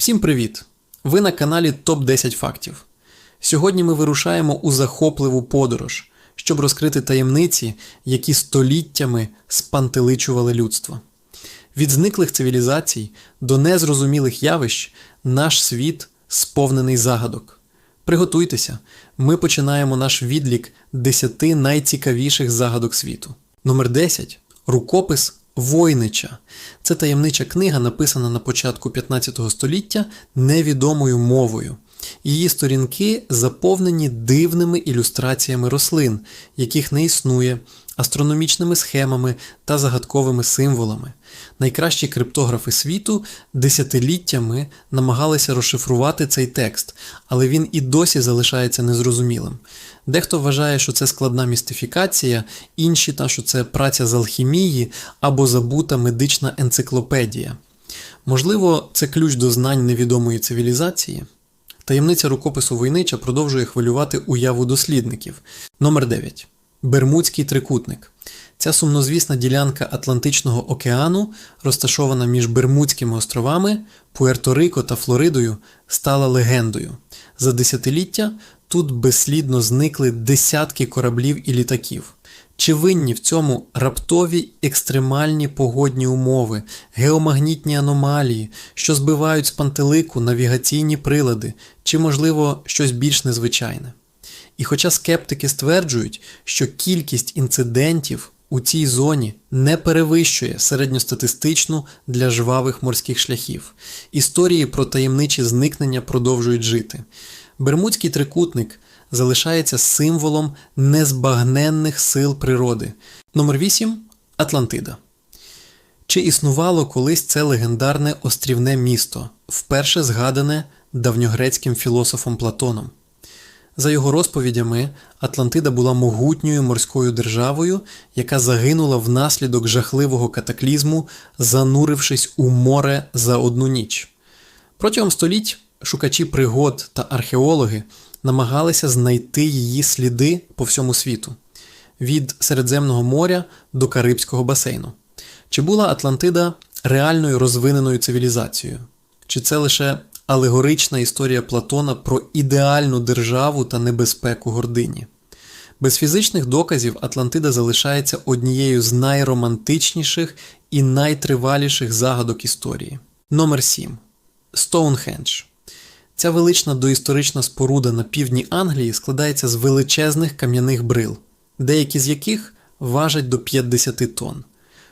Всім привіт! Ви на каналі Топ 10 фактів. Сьогодні ми вирушаємо у захопливу подорож, щоб розкрити таємниці, які століттями спантеличували людство. Від зниклих цивілізацій до незрозумілих явищ наш світ сповнений загадок. Приготуйтеся, ми починаємо наш відлік 10 найцікавіших загадок світу. Номер 10. Рукопис Войнича. Це таємнича книга, написана на початку 15 століття невідомою мовою. Її сторінки заповнені дивними ілюстраціями рослин, яких не існує, астрономічними схемами та загадковими символами. Найкращі криптографи світу десятиліттями намагалися розшифрувати цей текст, але він і досі залишається незрозумілим. Дехто вважає, що це складна містифікація, інші та що це праця з алхімії або забута медична енциклопедія. Можливо, це ключ до знань невідомої цивілізації. Таємниця рукопису Войнича продовжує хвилювати уяву дослідників. Номер 9. Бермудський трикутник. Ця сумнозвісна ділянка Атлантичного океану, розташована між Бермудськими островами, Пуерто-Рико та Флоридою, стала легендою. За десятиліття тут безслідно зникли десятки кораблів і літаків. Чи винні в цьому раптові екстремальні погодні умови, геомагнітні аномалії, що збивають з пантелику навігаційні прилади, чи, можливо, щось більш незвичайне? І хоча скептики стверджують, що кількість інцидентів у цій зоні не перевищує середньостатистичну для жвавих морських шляхів, історії про таємничі зникнення продовжують жити. Бермудський трикутник залишається символом незбагненних сил природи. Номер 8 Атлантида. Чи існувало колись це легендарне острівне місто, вперше згадане давньогрецьким філософом Платоном? За його розповідями, Атлантида була могутньою морською державою, яка загинула внаслідок жахливого катаклізму, занурившись у море за одну ніч. Протягом століть шукачі пригод та археологи намагалися знайти її сліди по всьому світу від Середземного моря до Карибського басейну. Чи була Атлантида реальною розвиненою цивілізацією? Чи це лише алегорична історія Платона про ідеальну державу та небезпеку гордині? Без фізичних доказів Атлантида залишається однією з найромантичніших і найтриваліших загадок історії. Номер 7. Стоунхендж. Ця велична доісторична споруда на півдні Англії складається з величезних кам'яних брил, деякі з яких важать до 50 тонн.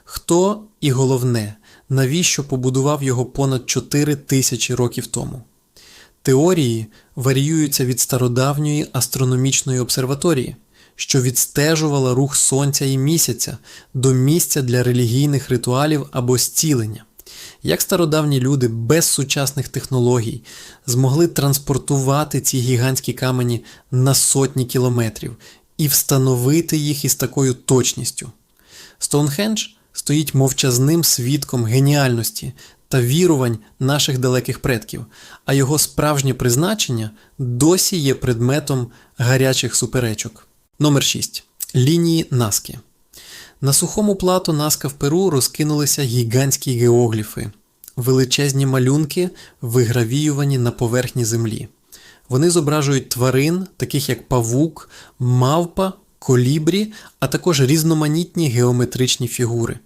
Хто і головне, навіщо побудував його понад 4 тисячі років тому? Теорії варіюються від стародавньої астрономічної обсерваторії, що відстежувала рух Сонця і місяця до місця для релігійних ритуалів або зцілення. Як стародавні люди без сучасних технологій змогли транспортувати ці гігантські камені на сотні кілометрів і встановити їх із такою точністю? Стоунхендж стоїть мовчазним свідком геніальності та вірувань наших далеких предків, а його справжнє призначення досі є предметом гарячих суперечок. Номер 6. Лінії Наски. На сухому плато Наска в Перу розкинулися гігантські геогліфи, величезні малюнки, вигравіювані на поверхні землі. Вони зображують тварин, таких як павук, мавпа, колібрі, а також різноманітні геометричні фігури.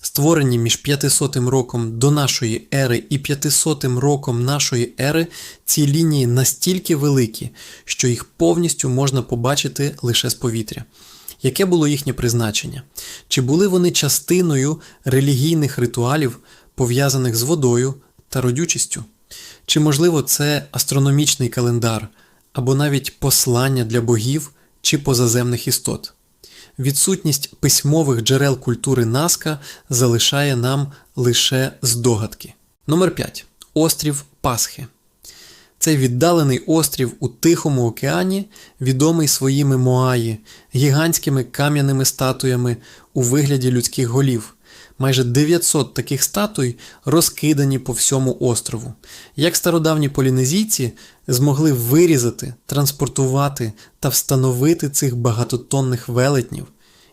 Створені між 500 роком до нашої ери і 500 роком нашої ери, ці лінії настільки великі, що їх повністю можна побачити лише з повітря. Яке було їхнє призначення? Чи були вони частиною релігійних ритуалів, пов'язаних з водою та родючістю? Чи, можливо, це астрономічний календар, або навіть послання для богів чи позаземних істот? Відсутність письмових джерел культури Наска залишає нам лише здогадки. Номер 5. Острів Пасхи. Цей віддалений острів у Тихому океані відомий своїми Моаї, гігантськими кам'яними статуями у вигляді людських голів. Майже 900 таких статуй розкидані по всьому острову. Як стародавні полінезійці змогли вирізати, транспортувати та встановити цих багатотонних велетнів?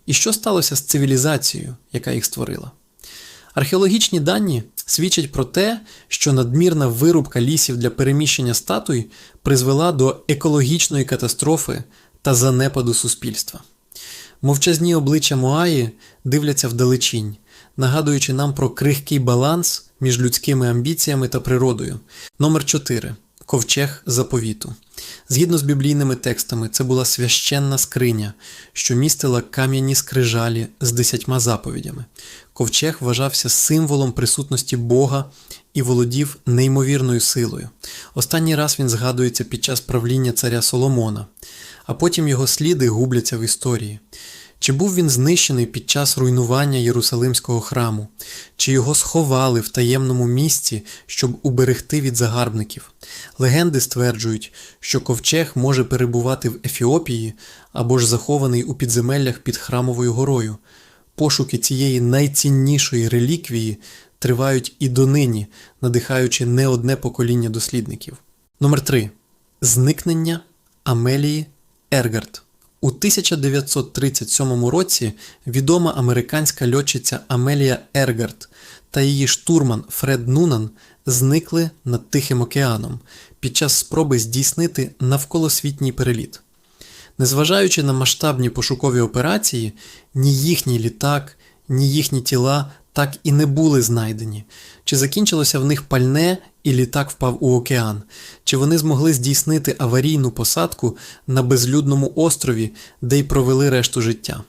І що сталося з цивілізацією, яка їх створила? Археологічні дані свідчить про те, що надмірна вирубка лісів для переміщення статуй призвела до екологічної катастрофи та занепаду суспільства. Мовчазні обличчя Моаї дивляться вдалечінь, нагадуючи нам про крихкий баланс між людськими амбіціями та природою. Номер 4. Ковчег заповіту. Згідно з біблійними текстами, це була священна скриня, що містила кам'яні скрижалі з десятьма заповідями. Ковчег вважався символом присутності Бога і володів неймовірною силою. Останній раз він згадується під час правління царя Соломона, а потім його сліди губляться в історії. Чи був він знищений під час руйнування Єрусалимського храму, чи його сховали в таємному місці, щоб уберегти від загарбників? Легенди стверджують, що ковчег може перебувати в Ефіопії або ж захований у підземеллях під храмовою горою. Пошуки цієї найціннішої реліквії тривають і донині, надихаючи не одне покоління дослідників. Номер 3. Зникнення Амелії Ергард. У 1937 році відома американська льотчиця Амелія Ергард та її штурман Фред Нунан зникли над Тихим океаном під час спроби здійснити навколосвітній переліт. Незважаючи на масштабні пошукові операції, ні їхній літак, ні їхні тіла так і не були знайдені. Чи закінчилося в них пальне і літак впав у океан, чи вони змогли здійснити аварійну посадку на безлюдному острові, де й провели решту життя.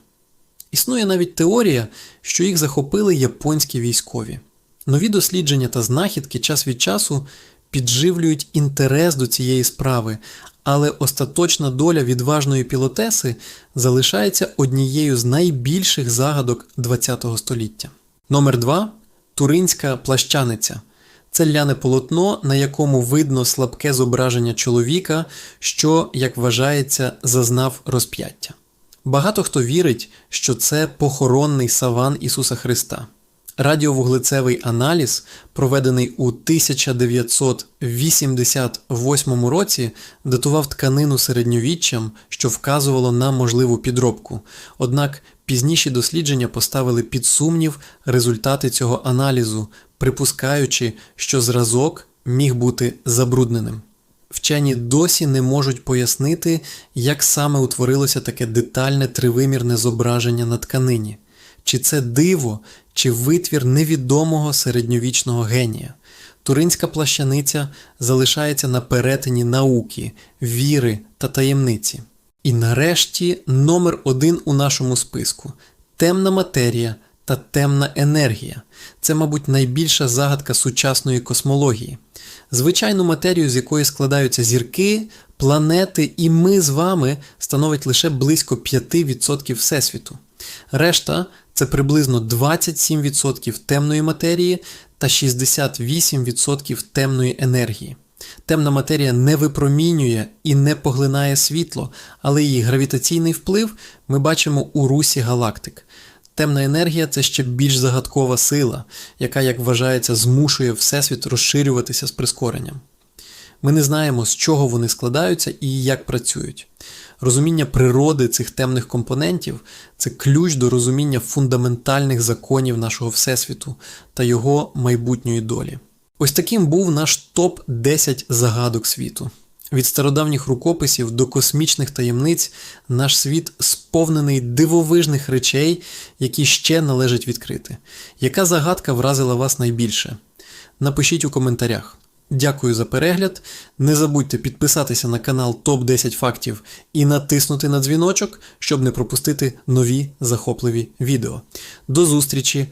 Існує навіть теорія, що їх захопили японські військові. Нові дослідження та знахідки час від часу підживлюють інтерес до цієї справи, але остаточна доля відважної пілотеси залишається однією з найбільших загадок ХХ століття. Номер 2. Туринська плащаниця. Це ляне полотно, на якому видно слабке зображення чоловіка, що, як вважається, зазнав розп'яття. Багато хто вірить, що це похоронний саван Ісуса Христа. Радіовуглецевий аналіз, проведений у 1988 році, датував тканину середньовіччям, що вказувало на можливу підробку. Однак пізніші дослідження поставили під сумнів результати цього аналізу, припускаючи, що зразок міг бути забрудненим. Вчені досі не можуть пояснити, як саме утворилося таке детальне тривимірне зображення на тканині. Чи це диво, чи витвір невідомого середньовічного генія. Туринська плащаниця залишається на перетині науки, віри та таємниці. І нарешті номер один у нашому списку темна матерія та темна енергія. Це, мабуть, найбільша загадка сучасної космології. Звичайну матерію, з якої складаються зірки, планети і ми з вами становить лише близько 5% Всесвіту. Решта це приблизно 27% темної матерії та 68% темної енергії. Темна матерія не випромінює і не поглинає світло, але її гравітаційний вплив ми бачимо у русі галактик. Темна енергія це ще більш загадкова сила, яка, як вважається, змушує Всесвіт розширюватися з прискоренням. Ми не знаємо, з чого вони складаються і як працюють. Розуміння природи цих темних компонентів це ключ до розуміння фундаментальних законів нашого Всесвіту та його майбутньої долі. Ось таким був наш топ-10 загадок світу. Від стародавніх рукописів до космічних таємниць наш світ сповнений дивовижних речей, які ще належить відкрити. Яка загадка вразила вас найбільше? Напишіть у коментарях. Дякую за перегляд. Не забудьте підписатися на канал Топ 10 фактів і натиснути на дзвіночок, щоб не пропустити нові захопливі відео. До зустрічі!